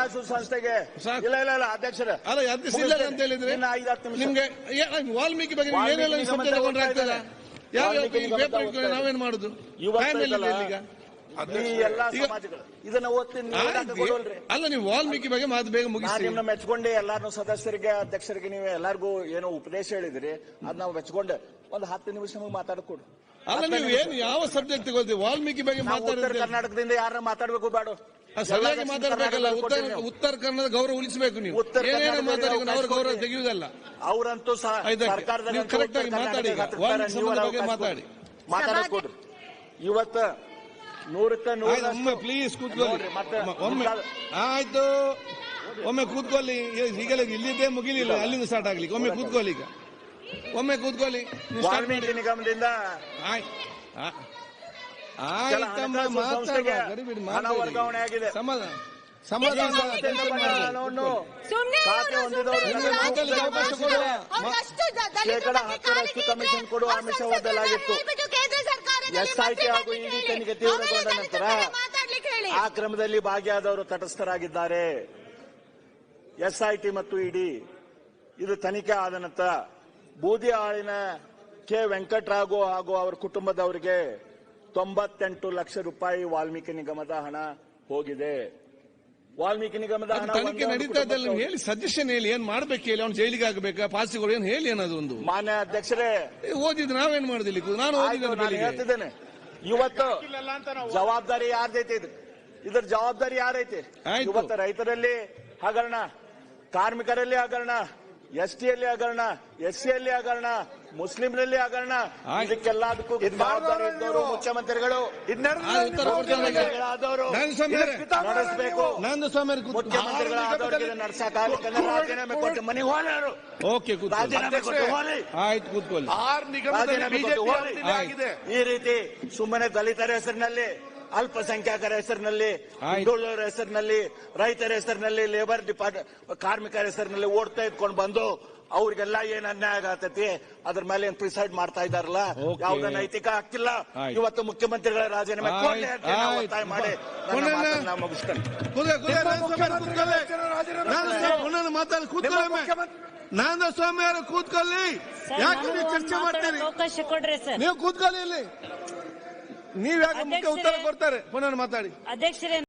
ಹಣಕಾಸು ಸಂಸ್ಥೆಗೆ. ಇಲ್ಲ ಇಲ್ಲ ಇಲ್ಲ ಅಧ್ಯಕ್ಷರ. ಅಲ್ಲ ಅದು ಇಲ್ಲ ಅಂತ ಹೇಳಿದ್ರೆ? ಐದು ಹತ್ತು ನಿಮಿಷ. ನಿಮ್ಗೆ ವಾಲ್ಮೀಕಿ ಬಗ್ಗೆ ನೀವು ಏನೆಲ್ಲ ಸಂಸ್ಥೆ ತಗೊಂಡ್ರೆ ಆಗ್ತದ? ಯಾವ ಪೇಪರ್ ಇಟ್ಕೊಂಡು. ನಾವೇನ್ ಮಾಡುದು? ಈಗ ಇದನ್ನ ಅಲ್ಲ ನೀವು ವಾಲ್ಮೀಕಿ ಬಗ್ಗೆ ಮಾತು ಬೇಗ ಮುಗಿಸಿ ನಿಮ್ನ ಮೆಚ್ಕೊಂಡೆ ಎಲ್ಲಾರು ಸದಸ್ಯರಿಗೆ ಅಧ್ಯಕ್ಷರಿಗೆ ನೀವು ಎಲ್ಲಾರ್ಗೂ ಏನೋ ಉಪದೇಶ ಹೇಳಿದ್ರಿ. ಅದ್ ನಾವು ಮೆಚ್ಕೊಂಡೆ. ಒಂದು ಹತ್ತು ನಿಮಿಷ ನಮಗೆ ಮಾತಾಡ್ಕೊಡು. ಅಲ್ಲ ನೀವು ಏನು ಯಾವ ಸಬ್ಜೆಕ್ಟ್ ತಗೊಳ್ತೀವಿ ವಾಲ್ಮೀಕಿ ಬಗ್ಗೆ ನಾವು ಉತ್ತರ ಮಾತಾಡಿದ್ರೆ ಕರ್ನಾಟಕದಿಂದ ಯಾರ ಮಾತಾಡ್ಬೇಕು ಬೇಡ. ಸರಿಯಾಗಿ ಮಾತಾಡಬೇಕಲ್ಲ ಉತ್ತರ ಉತ್ತರ ಕನ್ನಡ ಗೌರವ ಉಳಿಸಬೇಕು ನೀವು. ಉತ್ತರ ಏನೇನೋ ಮಾತಾಡಿ ಅವ್ರ ಗೌರವ ತೆಗೆಯುವುದಲ್ಲ. ಅವರಂತೂ ಸಹ ಸರ್ಕಾರದಲ್ಲಿ ನೀವು correct ಆಗಿ ಮಾತಾಡಿ ಈಗ. ವಾಲ್ಮೀಕಿ ಬಗ್ಗೆ ಮಾತಾಡಿ. ಮಾತಾಡಕ್ ಕೊಡ್ರಿ ಇವತ್ತ ನೂರಕ್ಕ ನೂರ ಆಯ್ತು, ಒಮ್ಮೆ ಪ್ಲೀಸ್ ಕೂತ್ಕೊಳ್ಳಿ. ನೋಡ್ರಿ, ಮತ್ತೆ ಒಮ್ಮೆ- ಆಯ್ತು. ಒಮ್ಮೆ ಕೂತ್ಕೊಳ್ಳಿ. ಈಗಲೇ ಇಲ್ಲಿದ್ದೇ ಮುಗಿಲಿಲ್ಲ ಅಲ್ಲಿಂದ ಸ್ಟಾರ್ಟ್ ಆಗ್ಲಿಕ್ಕೆ. ಒಮ್ಮೆ ಕೂತ್ಕೊಳ್ಳಿ ಈಗ. ಒಮ್ಮೆ ಕೂತ್ಕೊಳ್ಳಿ. ವಾಲ್ಮೀಕಿ ನಿಗಮದಿಂದ ಆಯ್ತಮ್ಮ ಹಣ. ವರ್ಗಾವಣೆ ಆಗಿದೆ. ಸಮಾಧಾನ ಸಮಾಧಾನ ಶೇಕಡ ಹತ್ತರಷ್ಟು ಕಮಿಷನ್ ಕೊಡುವ ಒಡ್ಡಲಾಗಿತ್ತು. ಹಾಗೂ ಇಡಿ ತನಿಖೆ ತೀವ್ರಗೊಂಡ ನಂತರ ಆ ಕ್ರಮದಲ್ಲಿ ಭಾಗಿಯಾದವರು ತಟಸ್ಥರಾಗಿದ್ದಾರೆ. ಎಸ್ಐಟಿ ಮತ್ತು ಇಡಿ ಇದು ತನಿಖೆ ಆದ ನಂತರ ಬೂದಿ ಆಳಿನ ಕೆ ವೆಂಕಟರಾಘು ಹಾಗೂ ಅವರ ಕುಟುಂಬದವರಿಗೆ ತೊಂಬತ್ತೆಂಟು ಲಕ್ಷ ರೂಪಾಯಿ ವಾಲ್ಮೀಕಿ ನಿಗಮದ ಹಣ ಹೋಗಿದೆ. ವಾಲ್ಮೀಕಿ ನಿಗಮದ ಹಣ ತನಿಖೆ ನಡೀತಾ ನೀವು ಹೇಳಿ ಸಜೆಷನ್ ಹೇಳಿ ಏನ್ ಮಾಡ್ಬೇಕು ಹೇಳಿ ಅವ್ನು ಜೈಲಿಗೆ ಆಗ್ಬೇಕಾ? ಪಾಸಿಗಳು ಏನ್ ಹೇಳಿ ಅನ್ನೋದೊಂದು ಒಂದು. ಮಾನ್ಯ ಅಧ್ಯಕ್ಷರೇ ಏ, ಓದಿದ್ದು ನಾವೇನ್ ಮಾಡುದಿಲ್ಲ? ನಾನು ಆಯ್ತು, ಹೇಳ್ತಿದ್ದೇನೆ. ಇವತ್ತು ಜವಾಬ್ದಾರಿ ಯಾರ್ದೈತೆ ಇದು? ಇದ್ರ ಜವಾಬ್ದಾರಿ ಯಾರೈತಿ? ಆಯ್ತು. ಇವತ್ತು ರೈತರಲ್ಲಿ ಹಗರಣ ಕಾರ್ಮಿಕರಲ್ಲಿ ಹಗರಣ ಎಸ್ ಟಿಯಲ್ಲಿ ಹಗರಣ ಎಸ್ ಸಿಯಲ್ಲಿ ಹಗರಣ ಮುಸ್ಲಿಂನಲ್ಲಿ ಹಗರಣ. ಇದಕ್ಕೆಲ್ಲದಕ್ಕೂ ಜವಾಬ್ದಾರಿ ಇದ್ದವರು ಮುಖ್ಯಮಂತ್ರಿಗಳು. ನಡೆಸಬೇಕು. ನಂದು ಸ್ವಾಮಿ ಕೂತ್ಕೊಳ್ಳಿ. ಮುಖ್ಯಮಂತ್ರಿಗಳಾದವರಿಗೆ ಇದನ್ನ ರಾಜೀನಾಮೆ ಕೊಟ್ಟು ಮನೆಗೆ ಹೋದರು ಓಕೆ ಕೂತ್ಕೊಳ್ಳಿ. ರಾಜೀನಾಮೆ ಕೊಟ್ಟು ಹೋಲಿ. ಆಯ್ತು ಕೂತ್ಕೊಳ್ಳಿ. ಈ ರೀತಿ ಸುಮ್ಮನೆ ದಲಿತರ ಹೆಸರಿನಲ್ಲಿ ಅಲ್ಪಸಂಖ್ಯಾತರ ಹೆಸರಿನಲ್ಲಿ. ಹಿಂದುಳಿದವರ ಹೆಸರಿನಲ್ಲಿ ರೈತರ ಹೆಸರಿನಲ್ಲಿ ಲೇಬರ್ ಡಿಪಾರ್ಟ್ಮೆಂಟ್ ಕಾರ್ಮಿಕರ ಹೆಸರಿನಲ್ಲಿ ಓಡ್ತಾ ಇದ್ಕೊಂಡು ಬಂದು ಅವ್ರಿಗೆಲ್ಲ ಏನ್ ಅನ್ಯಾಯ ಆಗತೈತಿ? ಅದ್ರ ಮೇಲೆ ಏನ್ ಪ್ರಿಸೈಡ್ ಮಾಡ್ತಾ ಇದಾರಲ್ಲ. ಯಾವ್ದ ನೈತಿಕ ಆಗ್ತಿಲ್ಲ. ಇವತ್ತು ಮುಖ್ಯಮಂತ್ರಿಗಳ ರಾಜೀನಾಮೆ ಮಾಡಿ ಮುಗಿಸ್ತೇನೆ ಸ್ವಾಮಿ ಅವ್ರು ಕೂತ್ಕೊಳ್ಳಿ ಯಾಕೆ ನೀವು ಚರ್ಚೆ ಮಾಡ್ತೀರಿ? ಮಾತಾಡೋಕೆ ಅವಕಾಶ ಕೊಡ್ರಿ ಸರ್. ನೀವು ಕೂತ್ಕೊಳ್ಳಿ ಇಲ್ಲಿ. ನೀವ್ ಯಾಕೆ ಮುಖ್ಯ ಉತ್ತರ ಕೊಡ್ತಾರೆ? ಪುನರ್ ಮಾತಾಡಿ. ಅಧ್ಯಕ್ಷರೇ